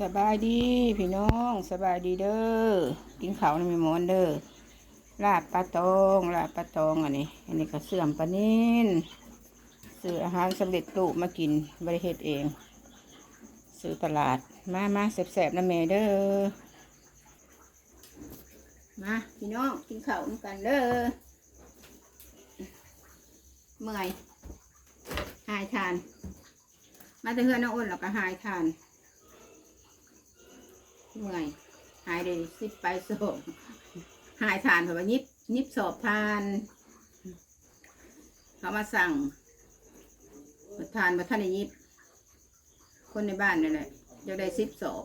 สบายดีพี่น้องสบายดีเด้อกินข้าวน้ำมีมอนเด้อลาบปลาตองลาบปลาตองอันนี้ อันนี้ก็เสื่อมปลานินซื้ออาหารสำเร็จรูปมากินบริเฮ็ดเอง ซื้อตลาดมามาแสบๆนะแม่เด้อมาพี่น้องกินข้าวน้ำกันเด้อเมื่อยหายทาน มาแต่เฮือนน้องอ้นแล้วก็หายทาน เมื่อย หายได้สิบไปสอบหายทานเพราะว่ายิบยิบสอบทาน เขามาสั่งทานมาท่านได้ยิบ คนในบ้านนี่แหละจะได้สิบสอบ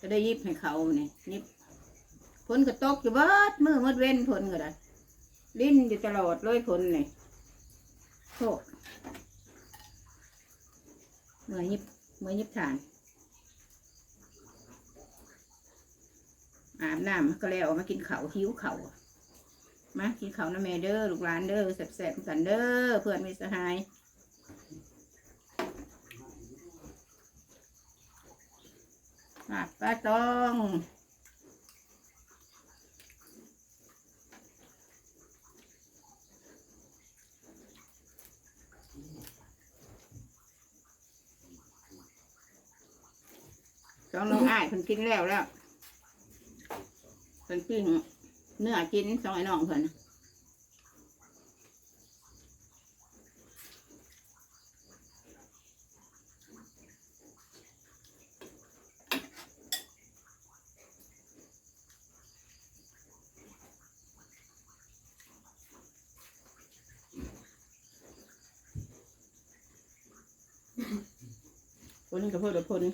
จะได้ยิบให้เขาเนี่ยยิบผลก็ตกอยู่เบิดมือหมดเว้นผลก็ได้ลิ้นอยู่ตลอดเลยผลเนี่ยโทษเมื่อยยิบเมื่อยยิบทาน อาบน้ำก็แล้วมากินเขาหิวเขามากินเขานะแม่เด้อลูกหลานเด้อแสบๆกันเด้อเพื่อนไม่สหายปากปลาตองสองน้องอ้ายเพิ่นกินแล้วแล้ว เพิ่นปิ้งเนื้อกินสองไอ้น้องเพิ่นน่ะคนกับเพื่อนพน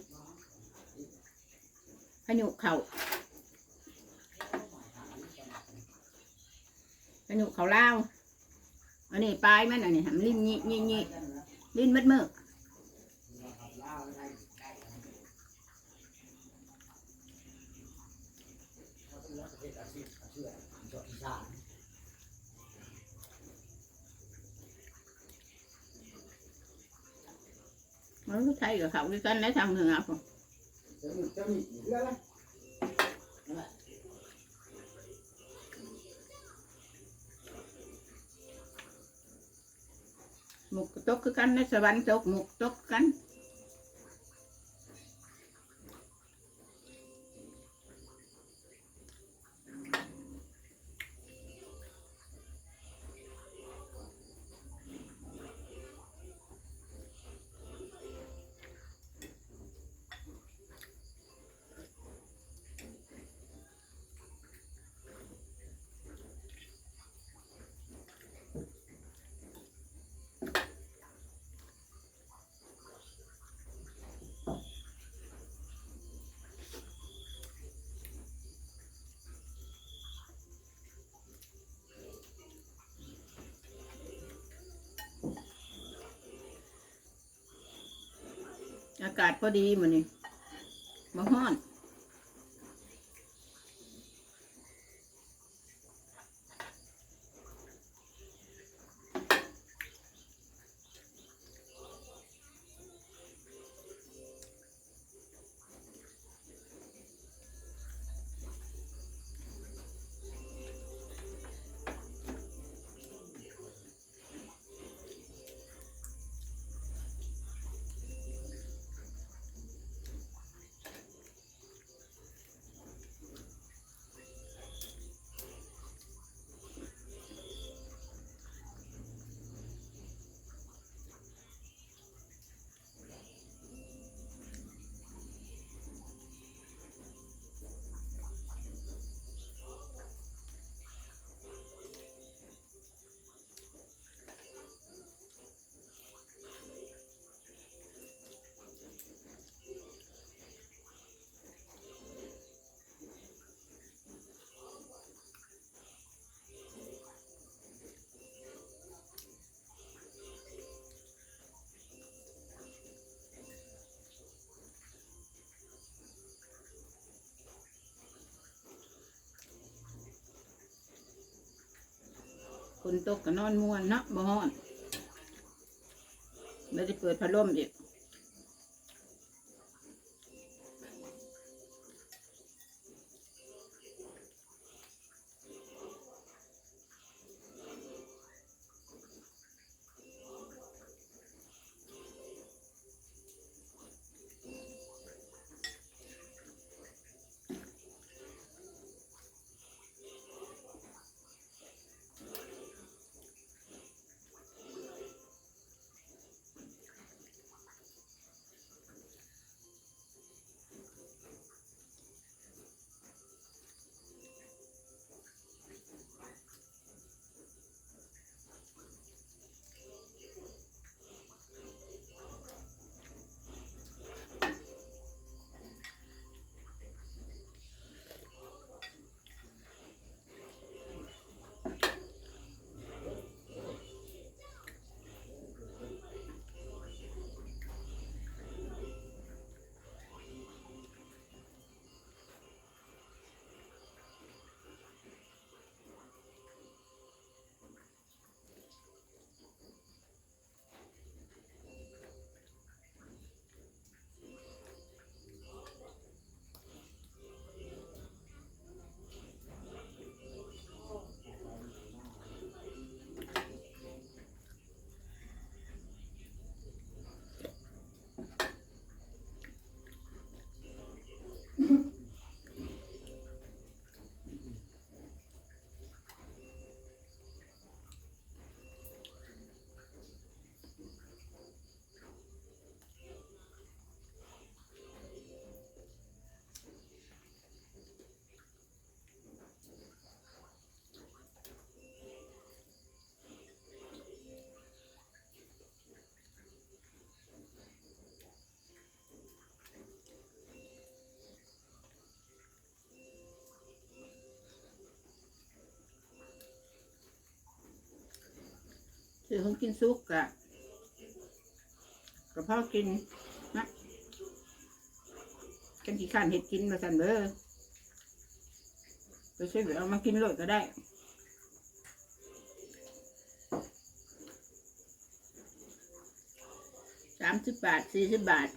พายุเข่า กระ หนุเขาเล่าอันนี้ปลายมันอันนี้ทำลิ้นยี่ยี่ยี่ลิ้นมัดมือมันก็ใช่กับเขาด้วยกันแล้วทำเหงือผมจะมีเรื่องอะไรหมุ ตกคือกันนะสวรรค์ตกหมกตกกัน อากาศพอดีหมันนี่มาห้อน คนตกก็นอนม่วนเนาะบ่ฮ้อนไม่ได้เปิดพัดลมอีก ซื้อของกินซุกกะกระเพาะกินนะกันกี่ข้านเห็ดกินมาสันเบอร์ไปซื้อเอามากินเลยก็ได้สามสิบบาทสี่สิบบาท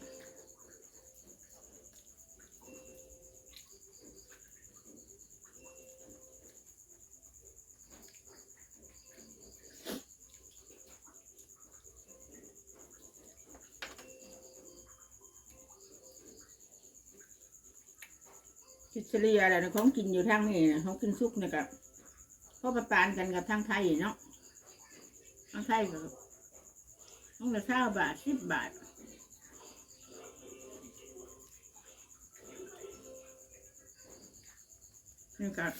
คิดเลียอะไรนะของกินอยู่ทางนี้นะของกินซุกเนี่ยกับพ่อประปานกันกับทางไทยเนาะทางไทยกับต้องละเก้าบาทสิบบาทนี่กับ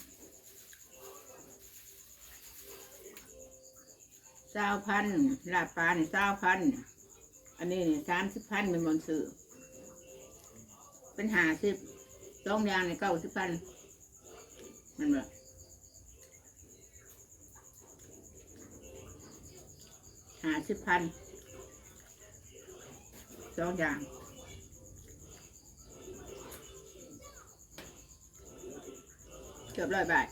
เศร้าพันลาปลาเนี่ยเศร้าพันอันนี้เนี่ยสามสิบพันเป็นบนสื่อเป็นหาสิบ สองอย่างเนี่ยเก้าสิบพันมันแบบหาสิบพันสองอย่างเกือบร้อยบาท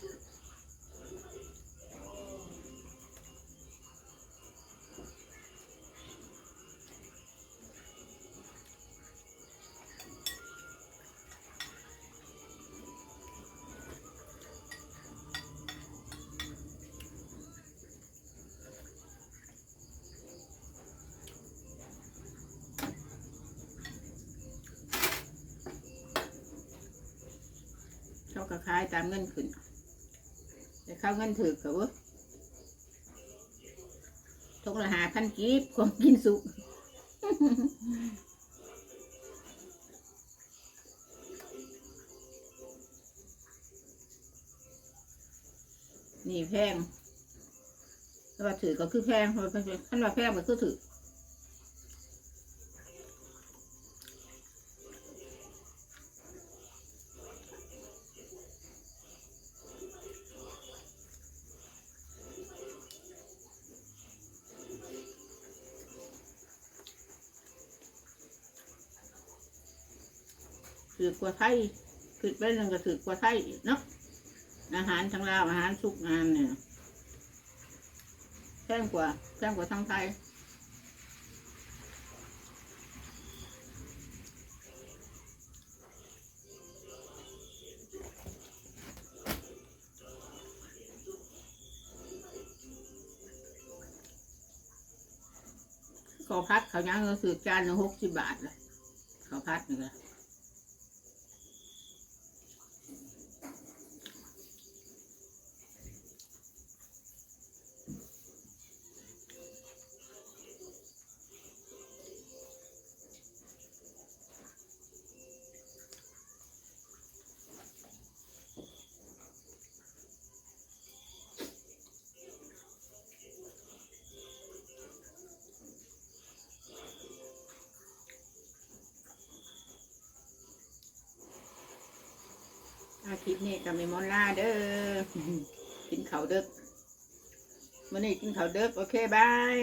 เขาก็ขายตามเงินขึ้นแต่เข้าเงินถือกับว่าทงละหาพันกีบของกินสุกนี่แพงแต่ว่าถือก็คือแพงเพราะว่าท่านว่าแพงก็คือถือ ถือกว่าไทยคือเป็นหนึ่งก็ถือกว่าไทยเนาะอาหารทั้งลาวอาหารสุกงานเนี่ยแพงกว่าแพงกว่าทั้งไทยข้าพัดเขาวยังก็คือจานละหกสิบบาทเลยข้าพัดนี่ก็ คลิปนี้ก็ไม่มอนลาเด้อกินข้าวเด้อมื้อนี้กินข้าวเด้อโอเคบาย